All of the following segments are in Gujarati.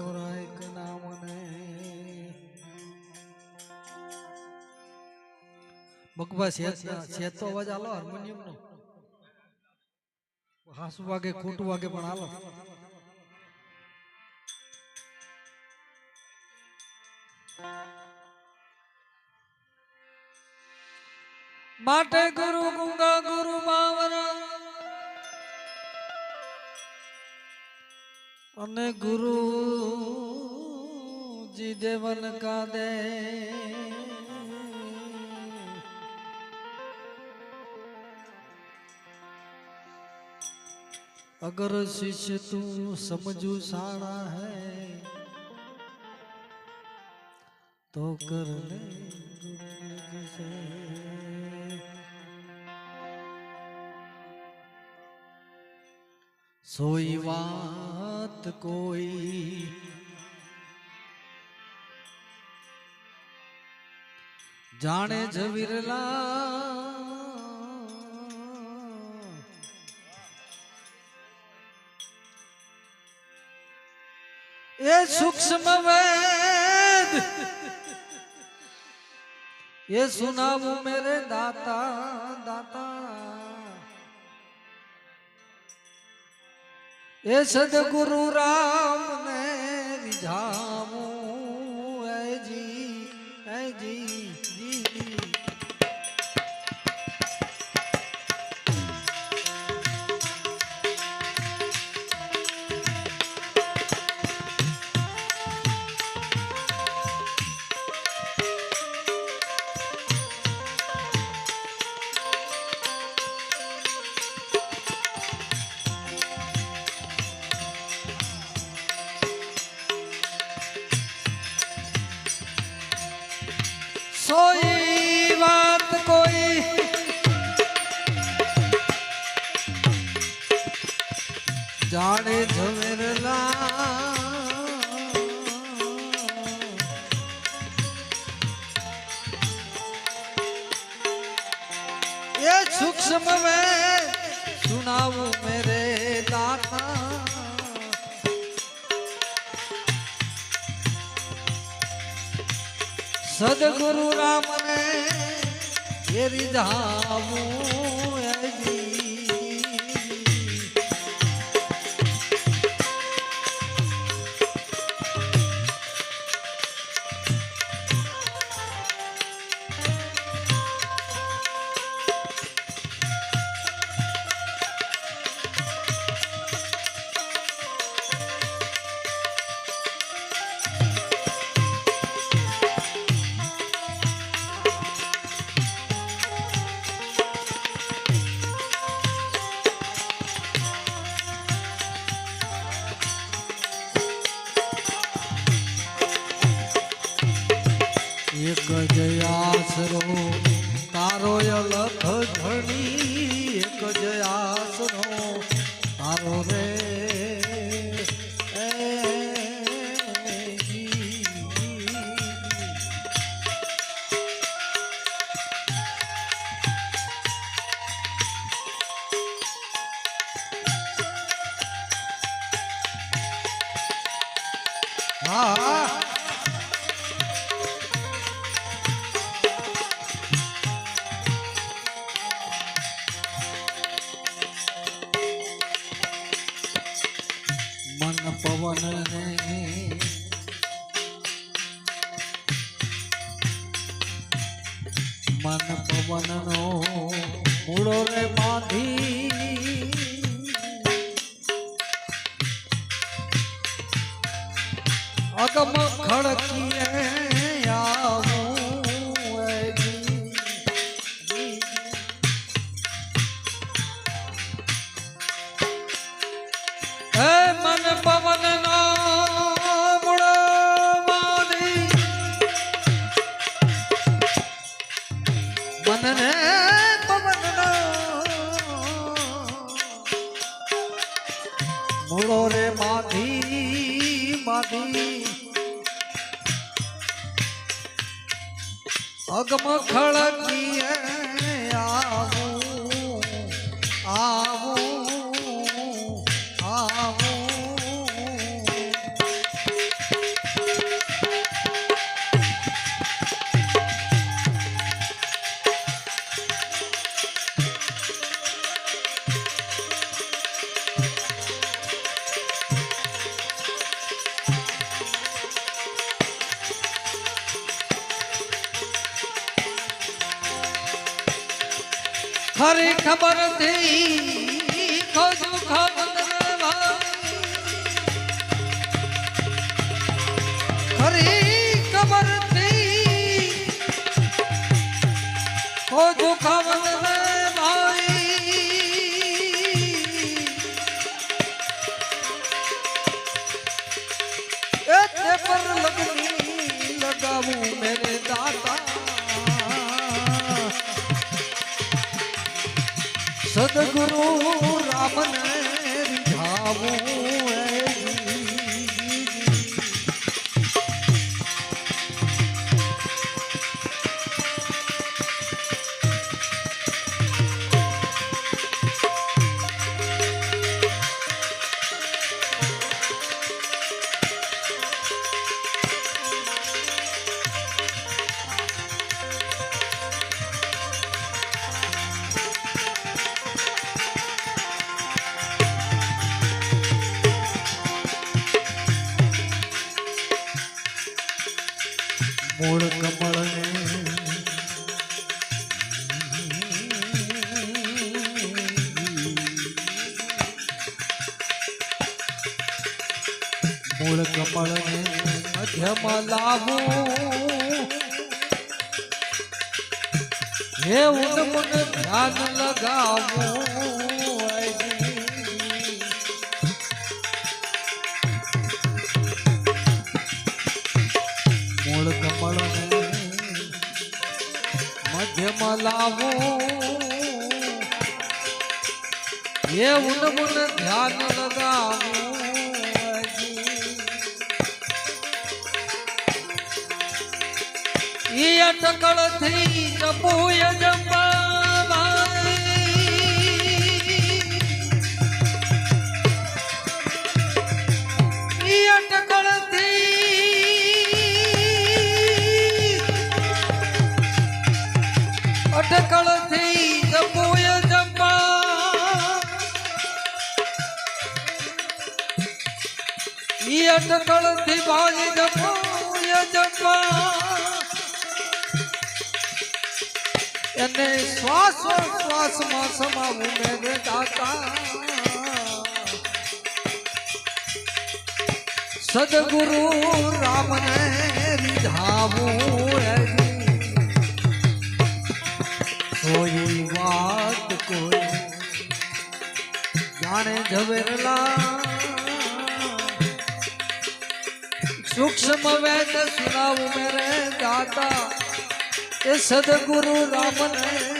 ખટોરાય કના મને બકવા છે તો અવાજ આલો હાર્મોનિયમ નો હાસુ વાગે, ખોટું વાગે પણ આલો. માટે ગુરુ ગુંગા અને ગુરુ જી દેવન કાદે. અગર શિષ્ય તું સમજુ સાણા હૈ, તો કર લે સોઈ વા बात कोई। जाने झविरला ये सूक्ष्म वेद। ये सुनाऊ मेरे दाता दाता। એ સદગુરુ રામ ને રીઝા સમવે સુનાવું મેરે દાતા સદગુરુ રામને એ રીધાવું એક જ આસરો તારો અલખ ધણી એક જ તારો રે એ અગમ ખડકીએ આવું. હે મન પવન નો મનને પવન નો મૂળો રે માધી માધી અગમ ખળકીએ ખરી ખબર થી ખોજું ખબર ખરી ખબર થી ખોજું ખબર મૂળ કમળને મધ્યમાં લાવું હે ઉદમન ધ્યાન લગાવું મૂળ કમળને મધ્યમાં લાવો એ ઉનમુન ધ્યાન લગાવો ઈ અટકળથી જપુય જંબાબાઈ ઈ અટકળથી અટકળથી જપુય જંબા ઈ અટકળથી ભાજી જપુય જંબા એને શ્વાસ શ્વાસમાં સમાવું મેરે દાતા સદગુરુ રામને રીઝાવું કોઈ વાત કોઈ જાણે ઝવેરલા સૂક્ષ્મ વેદ સુનાવું મેરે દાતા सदगुरु राम ने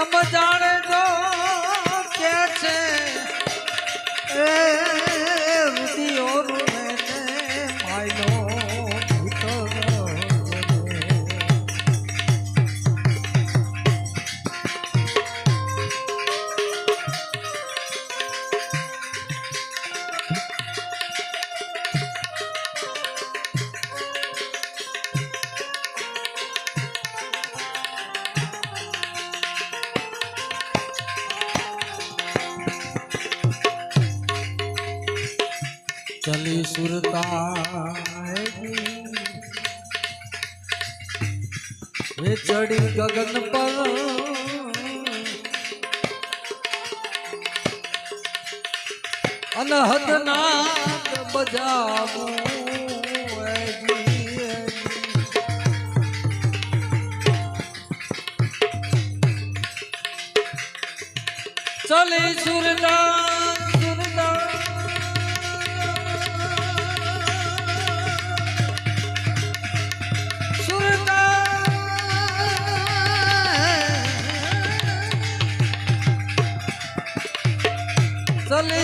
हम जाने સુરતા એ ચડી ગગન પર અનહદ ના બજાવું. ચલે સુરદાસ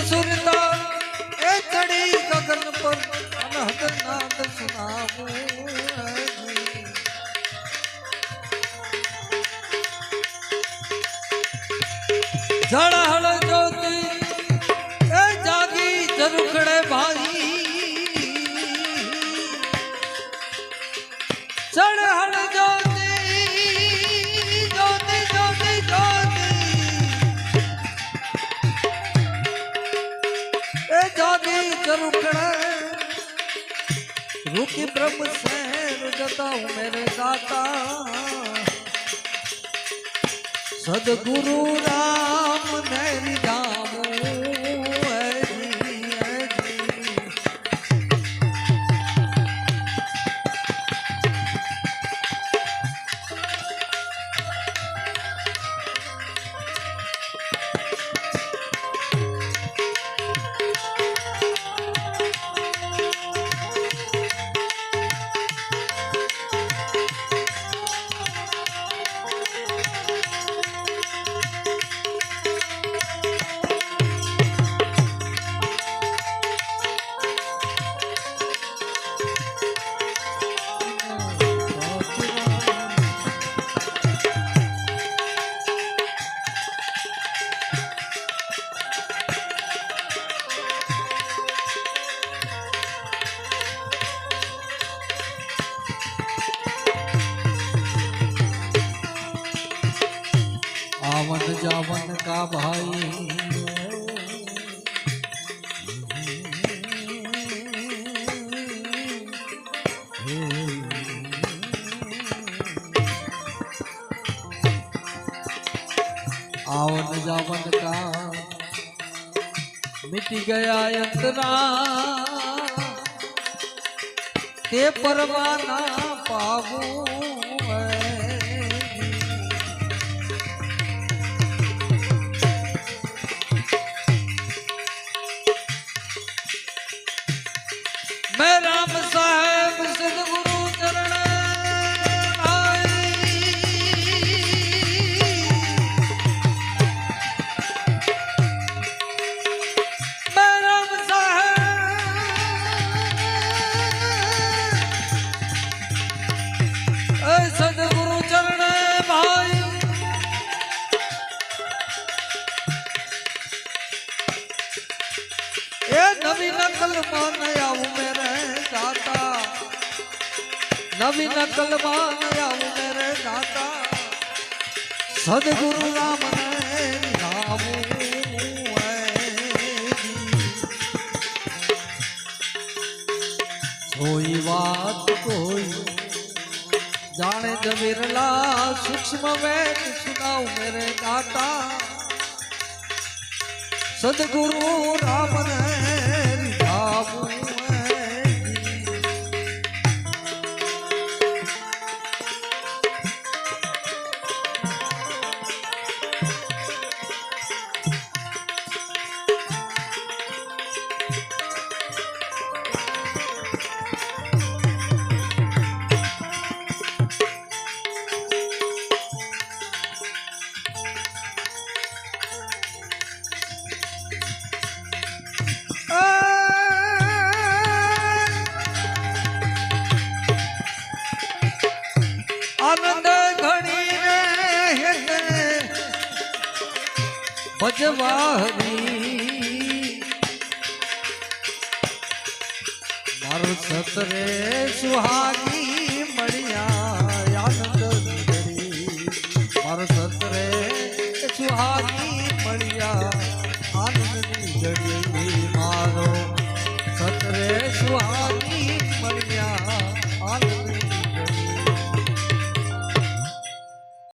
સુરતા એ ચડી ગગન પર रुक ब्रह्म शहर जताऊ मेरे दाता। सदगुरु राम नैरी दाम। जावन का भाई। आवन जावन का मिट गया अंतरा के परवाना पावू। सदगुरु राम कोई बात कोई जाने जब बिरला सूक्ष्म वेद सुनाओ मेरे दाता सदगुरु राम ने ભજવાહરી. મારું સતરે સુહાગી.